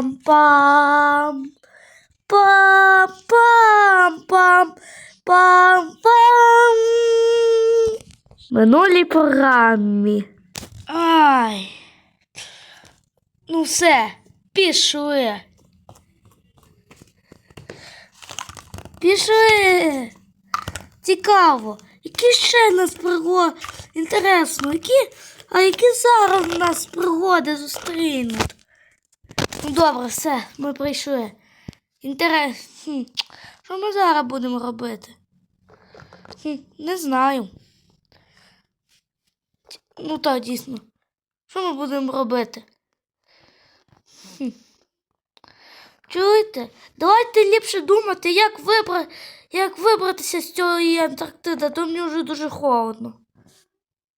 Пам-пам. Пам-пам-пам. Пам-пам. Минулій програмі. Ай. Ну все, пішли. Пішли. Цікаво. Які ще нас пригоди? Інтересно, які, а які зараз нас пригоди зустрінуть? Ну добре, все, ми прийшли. Інтерес. Хм. Що ми зараз будемо робити? Хм, не знаю. Ну так, дійсно. Що ми будемо робити? Хм. Чуєте? Давайте ліпше думати, як, вибра... як вибратися з цієї Антарктиди, то мені вже дуже холодно.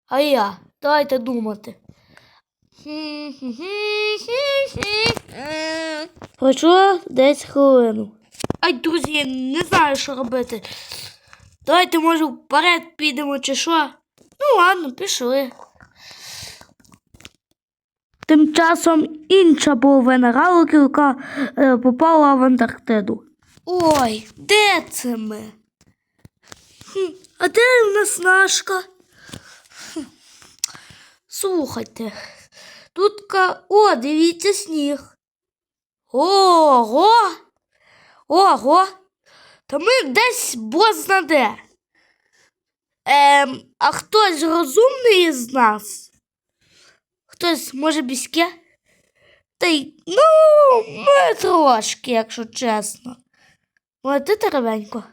А я? Давайте думати. Пройшло десь хвилину. Ай, друзі, я не знаю, що робити. Давайте, може, вперед підемо чи що. Ну ладно, пішли. Тим часом інша половина галки, яка е, попала в Антарктиду. Ой, де це ми? Хм, а де в нас Нашка? Хм. Слухайте, тут ка... О, дивіться сніг. Ого! Ого! Та ми десь бозна де. Ем, а хтось розумний із нас? Хтось може біське? Та й, ну, ми трошки, якщо чесно. Але ти теревенько.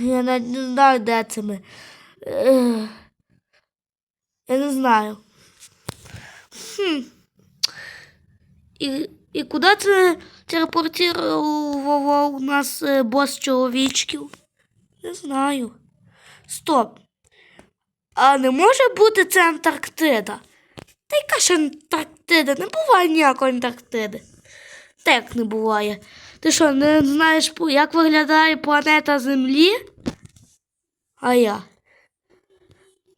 Я навіть не знаю, де це ми. Е, я не знаю. Хм. І, і куди це телепортував у нас е, бос чоловічків? Не знаю. Стоп. А не може бути це Антарктида? Та яка ж Антарктида? Не буває ніякої Антарктиди. Так не буває. Ти що, не знаєш, як виглядає планета Землі? А я.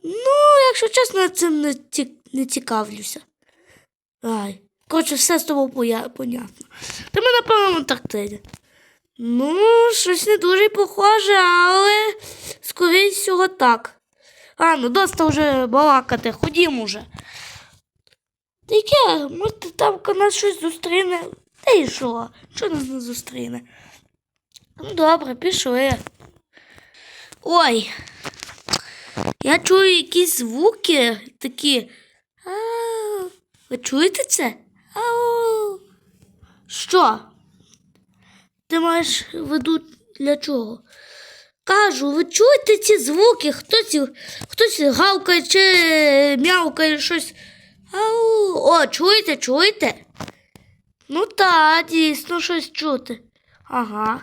Ну, якщо чесно, я цим не, ці... не цікавлюся. Ай. Коротше, все з тобою понятно. Та ми, напевно, в Антарктиді. Ну, щось не дуже похоже, але скоріше всього так. А, ну доста вже балакати, ходімо вже. Та яке, може там нас щось зустріне. Та і що? Що нас не зустріне? Ну добре, пішли. Ой. Я чую якісь звуки такі. Ви чуєте це? Ау. Що? Ти маєш веду для чого? Кажу, ви чуєте ці звуки? Хтось, хтось гавкає чи м'явкає щось. Ау, о, чуєте, чуєте? Ну так, дійсно щось чути. Ага.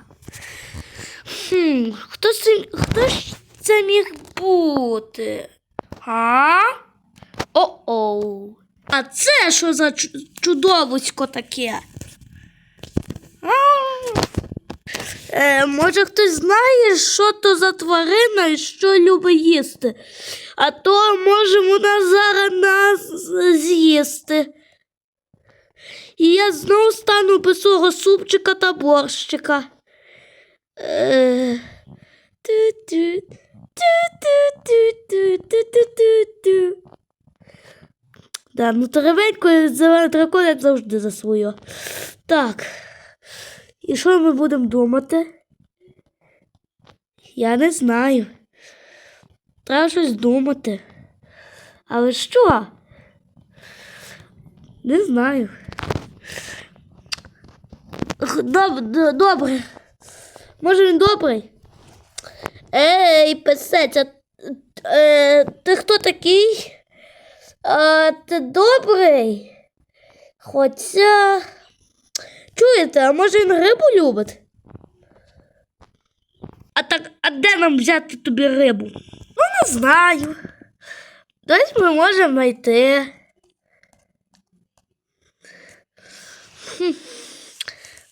Хм, хто це, хто ж це міг бути? А? О-оу. А це що за чу- чудовисько таке? Е, може, хтось знає, що то за тварина і що любить їсти. А то може вона зараз нас з'їсти. І я знову стану без свого супчика та борщика. Е. Да, ну теревенько зелений дракон, як завжди за своє. Так. І що ми будемо думати? Я не знаю. Треба щось думати. Але що? Не знаю. Доб, добре. Може він добрий? Ей, писець, а е, ти хто такий? А, ти добрий? Хоча. Чуєте, а може він рибу любить? А так, а де нам взяти тобі рибу? Ну, не знаю. Десь ми можемо знайти. Хм.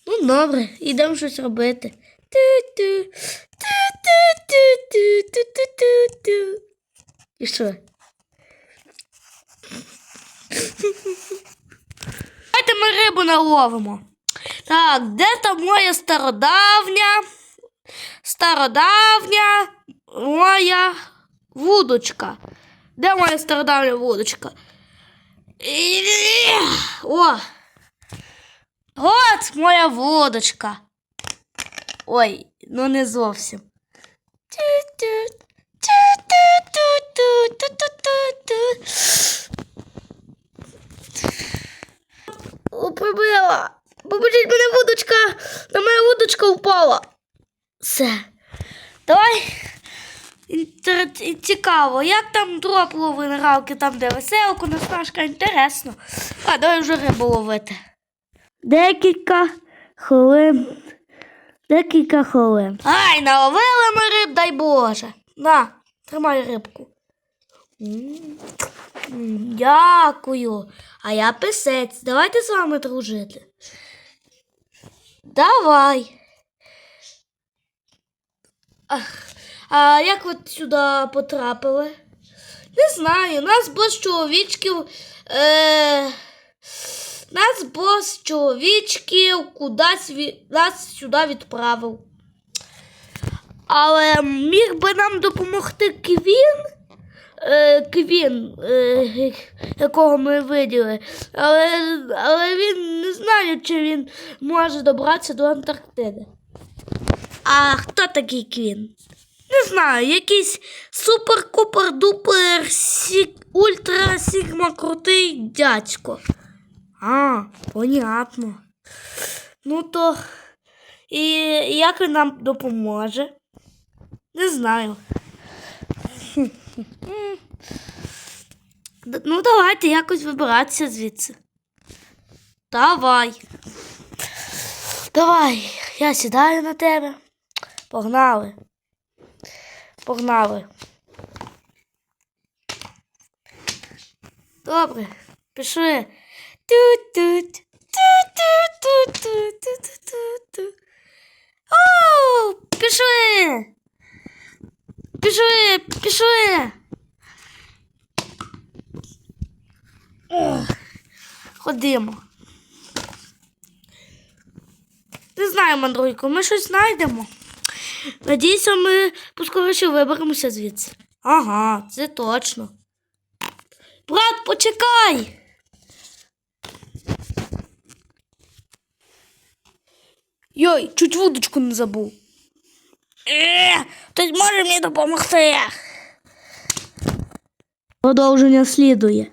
Ну, добре, йдемо щось робити. Ту-ту, ту-ту-ту-ту-ту-ту-ту. І що? Давайте ми рибу наловимо. Так, де там моя стародавня? Стародавня моя вудочка. Де моя стародавня вудочка? О! От моя вудочка. Ой, ну не зовсім. Тю-тю, Прибила. Побачіть мене вудочка. На мене вудочка впала. Все. Давай. Цікаво, як там дроп ловили равки, там де веселку, насмашка, інтересно. А, давай вже рибу ловити. Декілька хвилин. Декілька хвилин. Ай, наловили ми риб, дай Боже. На, тримай рибку. Дякую. А я писець. Давайте з вами дружити. Давай. А як ви сюди потрапили? Не знаю. Нас бос чоловічків. Е... Нас бос чоловічків кудись ві... нас сюди відправив. Але міг би нам допомогти Квін. Е, Квін, е, якого ми виділи. Але, але він не знає, чи він може добратися до Антарктиди. А хто такий Квін? Не знаю, якийсь супер-купер-дупер сі... ультра сігма крутий дядько. А, понятно. Ну то і як він нам допоможе? Не знаю. Ну, давайте якось вибиратися звідси. Давай. Давай, я сідаю на тебе. Погнали. Погнали. Добре, пішли. Ту-тут. Ту-ту-ту-ту-ту-ту-ту. О. Пішли, пішли. Ходимо. Не знаю, мандруйко, ми щось знайдемо. Надіюся, ми поскоріше виберемося звідси. Ага, це точно. Брат, почекай. Йой, чуть вудочку не забув. Хтось може мені допомогти. Продовження слідує.